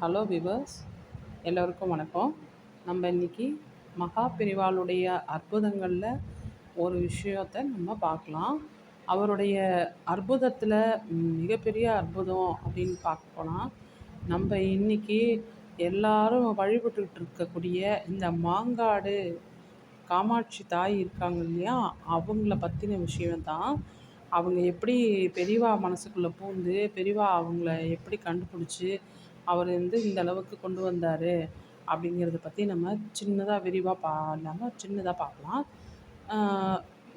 Hello viewers எல்லோருக்கும் வணக்கம். நம்ம இன்றைக்கி மகா பிரிவாளுடைய அற்புதங்களில் ஒரு விஷயத்தை நம்ம பார்க்கலாம். அவருடைய அற்புதத்தில் மிகப்பெரிய அற்புதம் அப்படின்னு பார்க்க போனால் நம்ம இன்றைக்கி எல்லாரும் வழிபட்டுக்கிட்டு இருக்கக்கூடிய இந்த மாங்காடு காமாட்சி தாய் இருக்காங்க இல்லையா? அவங்கள பற்றின விஷயம்தான். அவங்க எப்படி பெரியவா மனசுக்குள்ளே பூந்து பெரியவா அவங்கள எப்படி கண்டுபிடிச்சி அவர் வந்து இந்த அளவுக்கு கொண்டு வந்தார் அப்படிங்கிறத பற்றி நம்ம சின்னதாக விரிவாக பா இல்லாமல் சின்னதாக பார்க்கலாம்.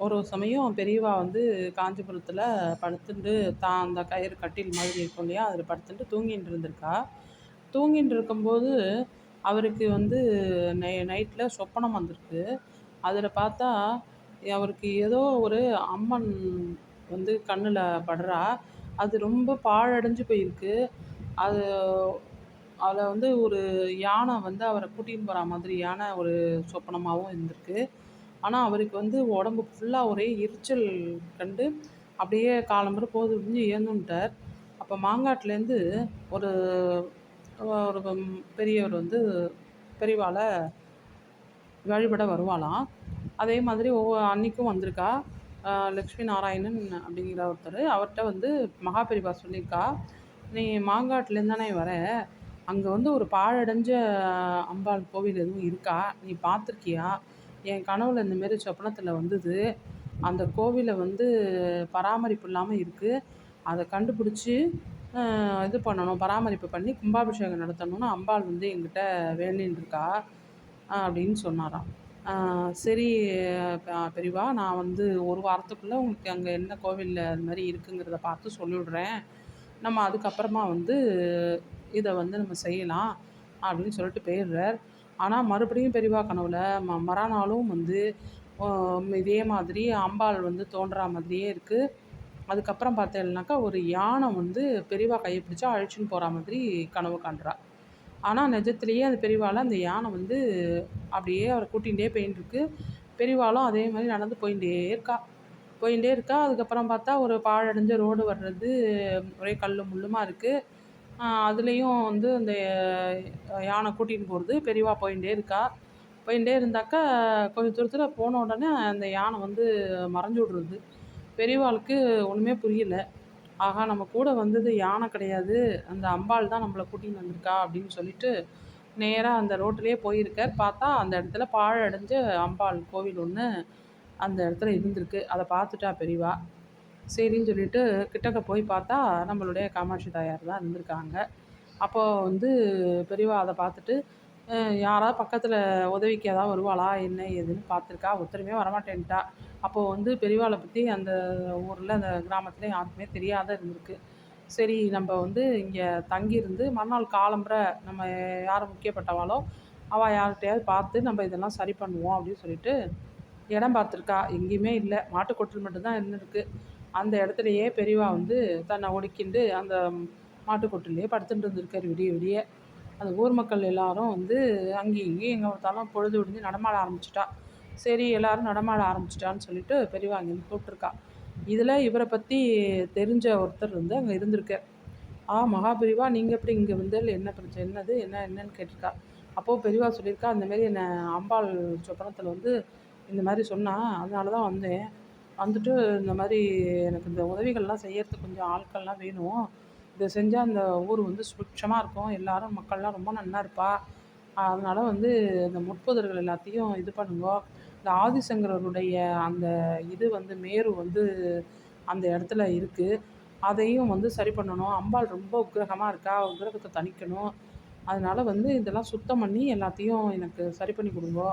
ஒரு சமயம் பெரியவா வந்து காஞ்சிபுரத்தில் படுத்துட்டு தான் அந்த கயிறு கட்டில் மாதிரி இருக்கும் இல்லையா அதில் படுத்துட்டு தூங்கிட்டு இருந்திருக்கா. தூங்கிட்டு இருக்கும்போது அவருக்கு வந்து நை நைட்டில் சொப்பனம் வந்திருக்கு. அதில் பார்த்தா அவருக்கு ஏதோ ஒரு அம்மன் வந்து கண்ணில் படுறா. அது ரொம்ப பாழடைஞ்சு போயிருக்கு. அது அதில் வந்து ஒரு யானை வந்து அவரை கூட்டின்னு போகிற மாதிரியான ஒரு சொப்பனமாகவும் இருந்திருக்கு. ஆனால் அவருக்கு வந்து உடம்பு ஃபுல்லாக ஒரே எரிச்சல் கண்டு அப்படியே காலம்பர போது முடிஞ்சு ஏந்துன்ட்டார் அப்போ மாங்காட்டிலேருந்து ஒரு ஒரு பெரியவர் வந்து பெரியவாளை வழிபட வருவாளாம். அதே மாதிரி ஒவ்வொரு அன்னைக்கும் வந்திருக்கா. லக்ஷ்மி நாராயணன் அப்படிங்கிற ஒருத்தர். அவர்கிட்ட வந்து மகாபெரிவா சொல்லியிருக்கா. நீ மாங்காட்டிலேருந்து தானே வர? அங்கே வந்து ஒரு பாழடைஞ்ச அம்பாள் கோவில் எதுவும் இருக்கா? நீ பார்த்துருக்கியா? என் கனவுல இந்தமாரி சொப்பனத்தில் வந்தது. அந்த கோவிலை வந்து பராமரிப்பு இல்லாமல் இருக்குது அதை கண்டுபிடிச்சி இது பண்ணணும் பராமரிப்பு பண்ணி கும்பாபிஷேகம் நடத்தணும்னு அம்பாள் வந்து எங்கிட்ட வேண்டின்னு இருக்கா அப்படின்னு சொன்னாராம். சரி பெரியவா நான் வந்து ஒரு வாரத்துக்குள்ளே உங்களுக்கு அங்கே என்ன கோவிலில் அது மாதிரி இருக்குங்கிறத பார்த்து சொல்லிவிடுறேன். நம்ம அதுக்கப்புறமா வந்து இதை வந்து நம்ம செய்யலாம் அப்படின்னு சொல்லிட்டு போயிடுறார். ஆனால் மறுபடியும் பெரியவா கனவில் ம மறுநாளும் வந்து இதே மாதிரி அம்பாள் வந்து தோன்றா மாதிரியே இருக்குது அதுக்கப்புறம் பார்த்தேன்னாக்கா ஒரு யானை வந்து பெரியவா கையை பிடிச்சா அழைச்சின்னு போகிற மாதிரி கனவு காண்றா. ஆனால் நிஜத்துலேயே அந்த பெரிவால் அந்த யானை வந்து அப்படியே அவரை கூட்டிகிட்டே போயிண்டிருக்கு பெரிவாலும் அதே மாதிரி நடந்து போயிட்டே இருக்கா. போயிட்டே இருக்கா. அதுக்கப்புறம் பார்த்தா ஒரு பாழடைஞ்ச ரோடு வர்றது ஒரே கல் முள்ளுமாக இருக்குது அதுலேயும் வந்து அந்த யானை கூட்டிகிட்டு போகிறது பெரியவா போயிட்டே இருக்கா. போயிட்டே இருந்தாக்கா கொஞ்சம் தூரத்தில் போன உடனே அந்த யானை வந்து மறைஞ்சு விடுறது. பெரியவாளுக்கு ஒன்றுமே புரியல. ஆகா நம்ம கூட வந்தது யானை கிடையாது. அந்த அம்பாள் தான் நம்மளை கூட்டின்னு வந்திருக்கா அப்படின்னு சொல்லிட்டு நேராக அந்த ரோட்டிலே போயிருக்கார். பார்த்தா அந்த இடத்துல பாழடைஞ்ச அம்பாள் கோவில் ஒன்று அந்த இடத்துல இருந்திருக்கு. அதை பார்த்துட்டா பெரியவா. சரின்னு சொல்லிட்டு கிட்டக்க போய் பார்த்தா நம்மளுடைய காமாட்சி தாயார் தான் இருந்திருக்காங்க. அப்போது வந்து பெரியவா அதை பார்த்துட்டு யாராவது பக்கத்தில் உதவிக்கு ஏதாவது வருவாளா? என்ன ஏதுன்னு பார்த்துருக்கா. ஒருத்தருமே வரமாட்டேன்ட்டா. அப்போது வந்து பெரியவாளை பற்றி அந்த ஊரில் அந்த கிராமத்தில் யாருக்குமே தெரியாத இருந்திருக்கு. சரி நம்ம வந்து இங்கே தங்கியிருந்து மறுநாள் காலம்புரை நம்ம யார் முக்கியப்பட்டவாளோ அவள் யார்கிட்டையாவது பார்த்து நம்ம இதெல்லாம் சரி பண்ணுவோம் அப்படின்னு சொல்லிட்டு இடம் பார்த்துருக்கா? எங்கேயுமே இல்லை. மாட்டுக்கொட்டில் மட்டும்தான் இருந்திருக்கு அந்த இடத்துலையே பெரியவா வந்து தன்னை ஒடுக்கிண்டு அந்த மாட்டுக்கொட்டிலேயே படுத்துட்டு இருந்திருக்காரு விடிய விடிய. அந்த ஊர் மக்கள் எல்லாரும் வந்து அங்கேயும் இங்கேயும் எங்கே பார்த்தாலும் பொழுது விடிஞ்சு நடமாட ஆரம்பிச்சிட்டா. சரி எல்லாரும் நடமாட ஆரம்பிச்சிட்டான்னு சொல்லிட்டு பெரியவா அங்கேருந்து கூப்பிட்ருக்கா இதில் இவரை பற்றி தெரிஞ்ச ஒருத்தர் வந்து அங்கே இருந்திருக்கார். ஆ மகாபெரிவா நீங்கள் எப்படி இங்கே வந்து என்ன பிரச்சனை? என்னது? என்ன என்னன்னு கேட்டிருக்கா. அப்போது பெரியவா சொல்லியிருக்கா அந்தமாரி என்னை அம்பாள் சொப்பனத்தில் வந்து இந்த மாதிரி சொன்னால் அதனால தான் வந்தேன். வந்துட்டு இந்த மாதிரி எனக்கு இந்த உதவிகள்லாம் செய்கிறதுக்கு கொஞ்சம் ஆட்கள்லாம் வேணும். இதை செஞ்சால் அந்த ஊர் வந்து சுபிட்சமாக இருக்கும். எல்லோரும் மக்கள்லாம் ரொம்ப நல்லா இருப்பா. அதனால் வந்து இந்த முற்போதர்கள் எல்லாத்தையும் இது பண்ணுங்கோ. இந்த ஆதிசங்கரருடைய அந்த இது வந்து மேரு வந்து அந்த இடத்துல இருக்குது அதையும் வந்து சரி பண்ணணும். அம்பாள் ரொம்ப உக்கிரகமாக இருக்கா? உக்கிரகத்தை தணிக்கணும். அதனால் வந்து இதெல்லாம் சுத்தம் பண்ணி எல்லாத்தையும் எனக்கு சரி பண்ணி கொடுங்கோ.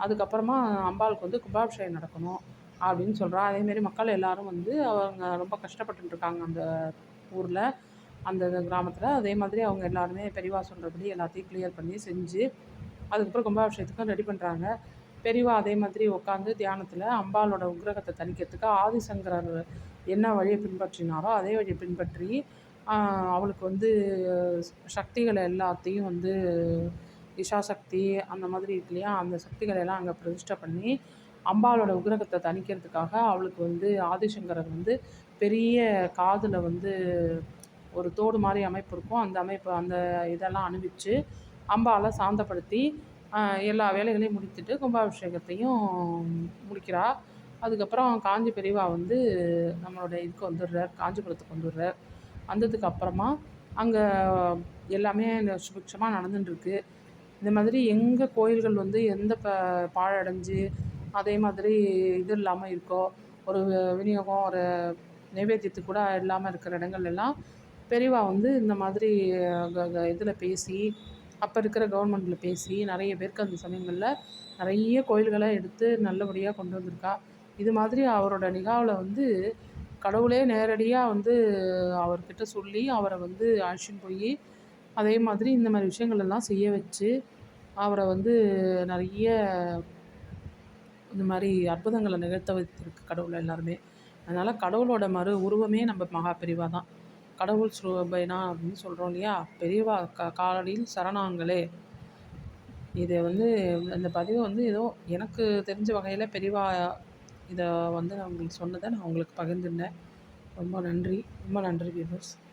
அதுக்கப்புறமா அம்பாளுக்கு வந்து கும்பாபிஷேகம் நடக்கணும் அப்படின்னு சொல்கிறா அதேமாரி மக்கள் எல்லோரும் வந்து அவங்க ரொம்ப கஷ்டப்பட்டுருக்காங்க அந்த ஊரில் அந்த கிராமத்தில். அதே மாதிரி அவங்க எல்லாருமே பெரியவா சொல்கிறபடி எல்லாத்தையும் கிளியர் பண்ணி செஞ்சு அதுக்கப்புறம் கும்பாபிஷேகத்துக்கும் ரெடி பண்ணுறாங்க பெரியவா அதே மாதிரி உட்காந்து தியானத்தில் அம்பாளோட உக்ரகத்தை தணிக்கிறதுக்கு ஆதிசங்கரர் என்ன வழியை பின்பற்றினாரோ அதே வழியை பின்பற்றி அவளுக்கு வந்து சக்திகளை எல்லாத்தையும் வந்து இஷாசக்தி அந்த மாதிரி இருக்கு இல்லையா அந்த சக்திகளை எல்லாம் அங்கே பிரதிஷ்டை பண்ணி அம்பாளோட உக்ரகத்தை தணிக்கிறதுக்காக அவளுக்கு வந்து ஆதிசங்கரர் வந்து பெரிய காதில் வந்து ஒரு தோடு மாதிரி அமைப்பு இருக்கும். அந்த அமைப்பு அந்த இதெல்லாம் அணிவிச்சு அம்பாவை சாந்தப்படுத்தி எல்லா வேலைகளையும் முடித்துட்டு கும்பாபிஷேகத்தையும் முடிக்கிறா. அதுக்கப்புறம் காஞ்சி பெரியவா வந்து நம்மளுடைய இதுக்கு வந்துடுறார் காஞ்சிபுரத்துக்கு வந்துடுறார். வந்ததுக்கு அப்புறமா அங்கே எல்லாமே சுபிக்ஷமாக நடந்துட்டுருக்கு. இந்த மாதிரி எங்கே கோயில்கள் வந்து எந்த ப பாழடைஞ்சு அதே மாதிரி இது இல்லாமல் இருக்கோ ஒரு விநியோகம் ஒரு நைவேத்தியத்துக்கு கூட இல்லாமல் இருக்கிற இடங்கள் எல்லாம் பெரியவா வந்து இந்த மாதிரி இதில் பேசி அப்போ இருக்கிற கவர்மெண்ட்டில் பேசி நிறைய பேருக்கு அந்த சமயங்களில் நிறைய கோயில்களை எடுத்து நல்லபடியாக கொண்டு வந்திருக்கா. இது மாதிரி அவரோட நிகாவில் வந்து கடவுளே நேரடியாக வந்து அவர்கிட்ட சொல்லி அவரை வந்து அழைச்சின்னு போய் அதே மாதிரி இந்த மாதிரி விஷயங்கள் எல்லாம் செய்ய வச்சு அவரை வந்து நிறைய இந்த மாதிரி அற்புதங்களை நிகழ்த்த வைத்திருக்கு கடவுள் எல்லாருமே. அதனால் கடவுளோட மறு உருவமே நம்ம மகா பெரிவா தான். கடவுள் சுரூபைனா அப்படின்னு சொல்கிறோம் இல்லையா? பெரியவா க காலடியில் சரணாங்களே. இதை வந்து அந்த பதிவை வந்து ஏதோ எனக்கு தெரிஞ்ச வகையில் பெரியவா இதை வந்து நான் உங்களுக்கு சொன்னதை நான் உங்களுக்கு பகிர்ந்துருந்தேன். ரொம்ப நன்றி. ரொம்ப நன்றி வியூவர்ஸ்